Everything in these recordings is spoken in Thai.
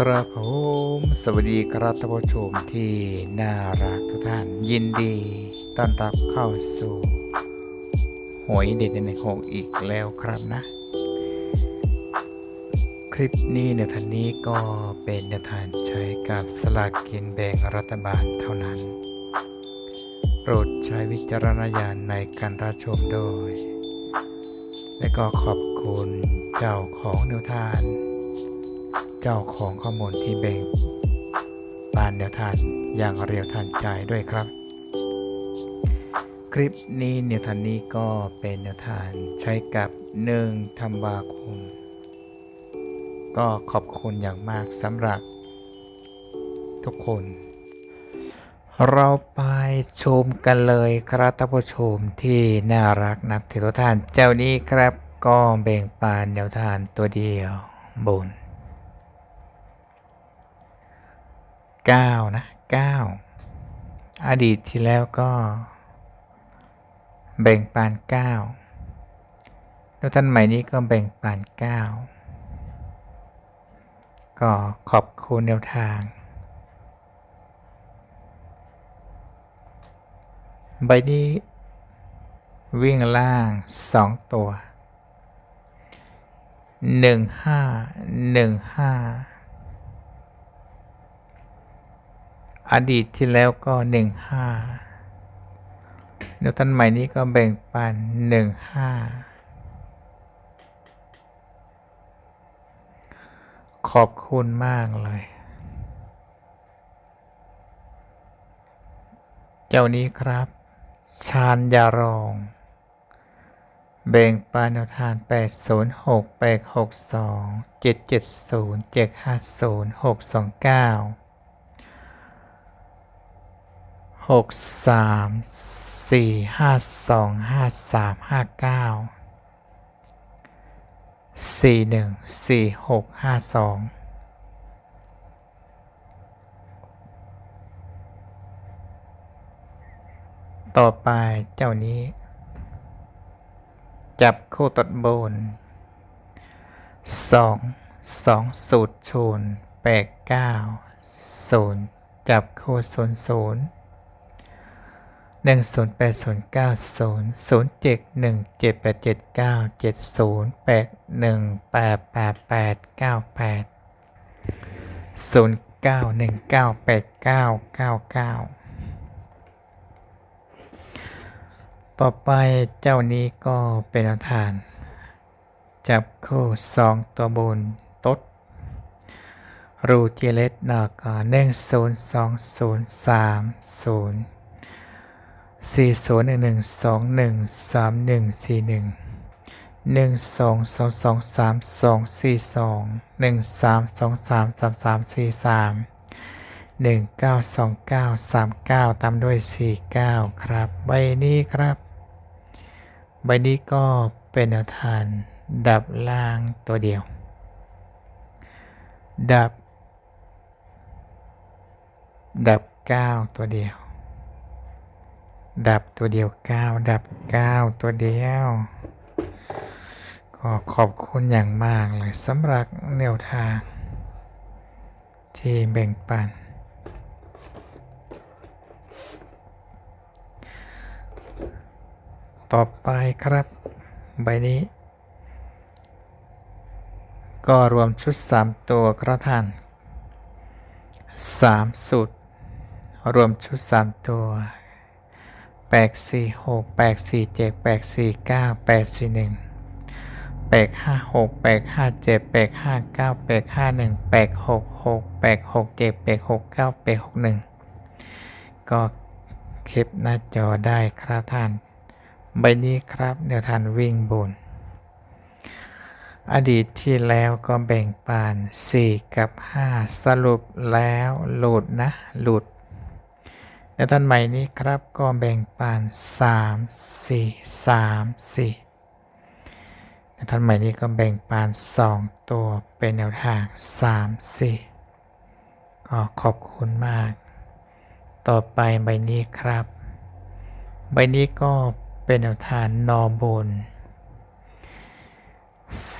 ครับผมสวัสดีครับท่านผู้ชมที่น่ารักทุกท่านยินดี ต้อนรับเข้าสู่หวยเด็ดในหกอีกแล้วครับนะ คลิปนี้ในท่านนี้ก็เป็นแนวทางใช้กับสลากกินแบ่งรัฐบาลเท่านั้น โปรดใช้วิจารณญาณในการรับชมโดยและก็ขอบคุณเจ้าของแนวทาง เจ้าของข้อมูลที่แบ่งปานแนวทางอย่างเรียวทันใจด้วยครับ คลิปนี้แนวทางนี้ก็เป็นแนวทางใช้กับ1ธันวาคม ก็ขอบคุณอย่างมากสำหรับ ทุกคน เราไปชมกันเลยครับท่านผู้ชมที่น่ารักนับถือทุกท่านเจ้านี้ครับก็แบ่งปานแนวทางตัวเดียวบน 9 นะ 9 อดีตที่แล้วก็ แบ่งปาน 9 แล้วท่านใหม่นี้ก็แบ่งปาน 9 ก็ขอบคุณแนวทาง ใบนี้วิ่งล่าง 2 ตัว 1 5 1 5 อดีตที่แล้วก็หนึ่งห้าเดี๋ยวท่านใหม่นี้ก็แบ่งปันหนึ่งห้าขอบคุณมากเลย เจ้านี้ครับ ชาญยารองแบ่งปันแนวทาน 806 862 770 750 629 หกสามสี่ห้าสองห้าสามห้าเก้าสี่หนึ่งสี่หกห้าสองต่อไปเจ้านี้ จับคู่ตัดบนสองสองสูตรชูนแปดเก้าศูนย์จับคู่ศูนย์ศูนย์ หนึ่งศูนย์แปดศูนย์เก้าศูนย์ศูนย์เจ็ดหนึ่งเจ็ดแปดเจ็ดเก้าเจ็ดศูนย์แปดหนึ่งแปดแปดแปดเก้าแปดศูนย์เก้าหนึ่งเก้าแปดเก้าเก้าเก้าต่อไปเจ้านี้ก็เป็นอาทาน จับคู่สองตัวบนตดรูเจเลตนากหนึ่งศูนย์สองศูนย์สามศูนย์ สี่ศูนย์หนึ่งหนึ่งสองหนึ่งสามหนึ่งสี่หนึ่งหนึ่งสองสองสองสามสองสี่สองหนึ่งสามสองสามสามสามสี่สามหนึ่งเก้าสองเก้าสามเก้าตามด้วยสี่เก้าครับใบนี้ครับ ใบนี้ก็เป็นแนวทางดับล่างตัวเดียว ดับ ดับเก้าตัวเดียว ดับตัวเดียวเก้าดับเก้าตัวเดียว ก็ขอบคุณอย่างมากเลยสำหรับแนวทาง ที่แบ่งปัน ต่อไปครับ ใบนี้ ก็รวมชุด 3 ตัวกระทาน3สูตรรวมชุด 3 ตัว 8 4 6 8 4 7 8 4 9 8 4 1 8 5 6 8 5 7 8 5 9 8 5 1 8 6 6 8 6 7 8 6 9 8 6 1 ก็คลิปหน้าจอได้ครับท่าน ใบนี้ครับแนวทางวิ่งบนอดีตที่แล้วก็แบ่งปาน 4 กับ 5 สรุปแล้วหลุดนะ หลุด แล้วท่านใหม่นี้ครับก็แบ่งปาน3 4 3 4แล้วท่านใหม่นี้ก็แบ่งปาน2ตัวเป็นแนวทาง3 4ก็ขอบคุณมาก ต่อไปใบนี้ครับ ใบนี้ก็เป็นแนวทางนอบน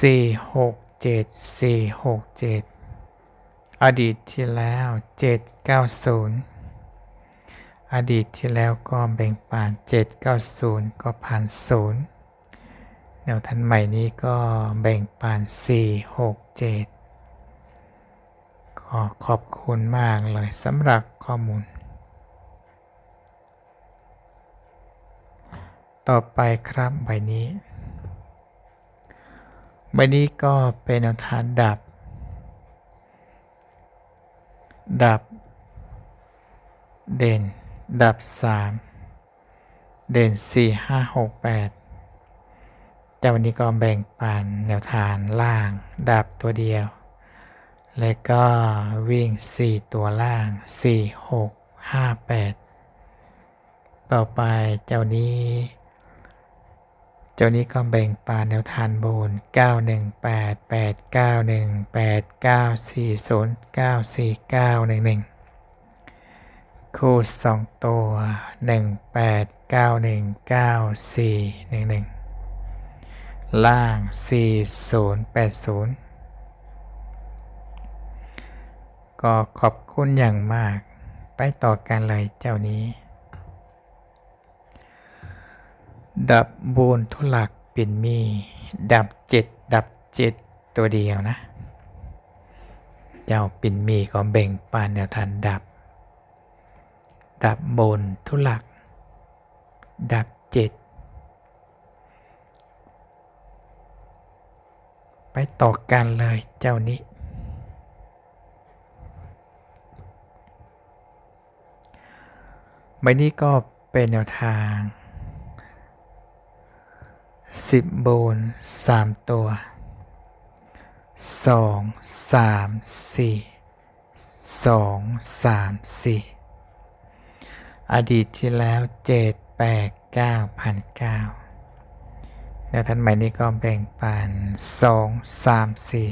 4 6 7 4 6 7อดีตที่แล้ว790 อดีตที่แล้วก็แบ่งปาน790 ก็ผ่านศูนย์แนวทันใหม่นี้ก็แบ่งปาน467 ก็ขอบคุณมากเลยสำหรับข้อมูล ต่อไปครับใบนี้ใบนี้ก็เป็นแนวทางดับ ดับ เด่น ดับ 3 เด่น 4 5 6 8 เจ้าวันนี้ก็แบ่งปันแนวทางล่าง ดับตัวเดียว แล้วก็วิ่ง 4 ตัวล่าง 4 6 5 8 ต่อไปเจ้านี้ เจ้านี้ก็แบ่งปานแนวทานบน 918 891 8940 94911 คู่สองตัว18919411ล่าง4080ก็ขอบคุณอย่างมาก ไปต่อกันเลยเจ้านี้ ดับบูนทุลักปิ่นมี ดับเจ็ดดับเจ็ดตัวเดียวนะ เจ้าปิ่นมีก็เบ่งปานแนวทันดับ ดับบนทุลัก ดับเจ็ดไปต่อกันเลยเจ้านี้ ใบนี้ก็เป็นแนวทางสิบโบนสามตัวสองสามสี่ส อดีตที่แล้วเจ็ดแปดเก้าพันเก้าแล้วท่านใหม่นี้ก็แบ่งปันสองสามสี่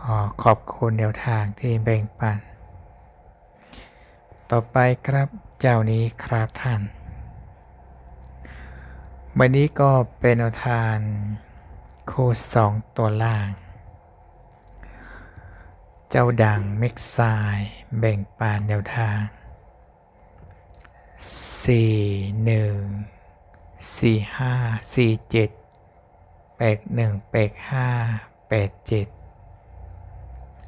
ขอขอบคุณแนวทางที่แบ่งปัน ต่อไปครับเจ้านี้ครับท่าน วันนี้ก็เป็นทางคู่สองตัวล่าง เจ้าดังเม็กไซแบ่งปานแนวทาง 4 1 4 5 4 7 8 1 8 5 8 7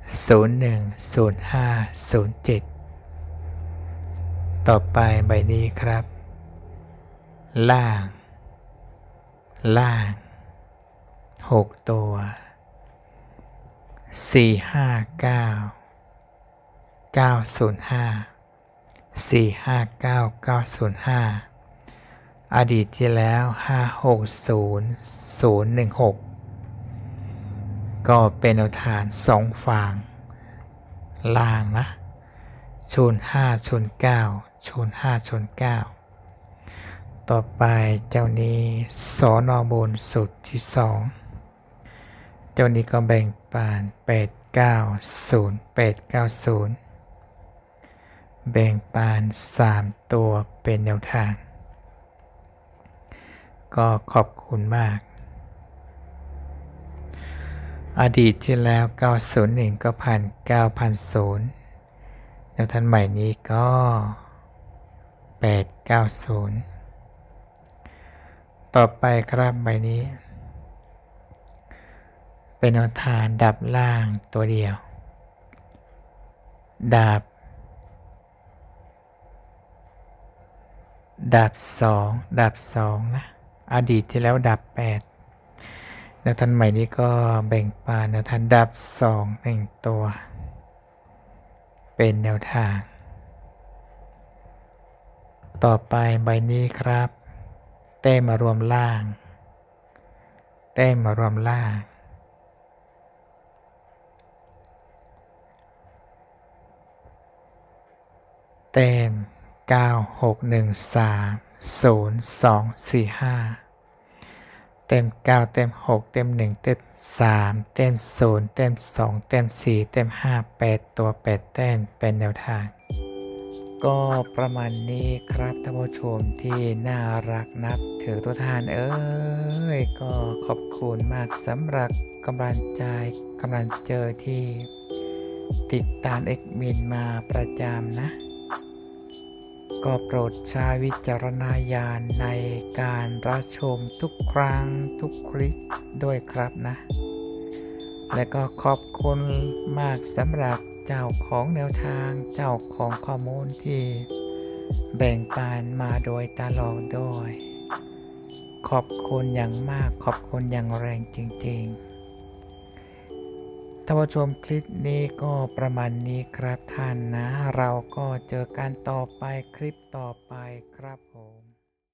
0 1 0 5 0 7ต่อไปใบนี้ครับ ล่าง ล่างหกตัวสี่ห้าเก้าเก้าศูนย์ห้า สี่ห้าเก้าเก้าศูนย์ห้าอดีตที่แล้วห้าหกศูนย์ศูนย์หนึ่งหกก็เป็นแนวทานสองฝั่งล่างนะศูนย์ห้าศูนย์เก้าศูนย์ห้าศูนย์เก้าต่อไปเจ้านี้สอนอบนสุดที่สองเจ้านี้ก็แบ่งปาน 8 9 0 8 9 0 แบ่งปาน 3 ตัวเป็นแนวทาง ก็ขอบคุณมาก อดีตที่แล้ว 901 ก็ผ่าน 9,000 แนวทันใหม่นี้ก็ 890 ต่อไปครับใบนี้ เป็นแนวทางดับล่างตัวเดียวดับ ดับสองดับสองนะอดีตที่แล้วดับแปดแนวทันใหม่นี้ก็แบ่งปานแนวทันดับสองหนึ่งตัว เป็นแนวทาง ต่อไปใบนี้ครับ เต้มารวมล่าง เต้มารวมล่าง เต็ม 9 6 1 3 0 2 4 5เต็ม9เต็ม6เต็ม1เต็ม3เต็ม0เต็ม2เต็ม4เต็ม5 8ตัว8แต้มเป็นแนวทาง ก็ประมาณนี้ครับท่านผู้ชมที่น่ารักนับถือตัวทานเอ้ย ก็ขอบคุณมากสำหรับกำลังใจกำลังเจอที่ติดตามเอ็กมินมาประจำนะ ก็โปรดใช้วิจารณญาณในการรับชมทุกครั้งทุกคลิปด้วยครับนะ และก็ขอบคุณมากสำหรับเจ้าของแนวทางเจ้าของข้อมูลที่แบ่งปันมาโดยตลอดด้วย ขอบคุณอย่างมากขอบคุณอย่างแรงจริง ๆ ท่านผู้ชมคลิปนี้ก็ประมาณนี้ครับท่านนะ เราก็เจอกันต่อไปคลิปต่อไปครับผม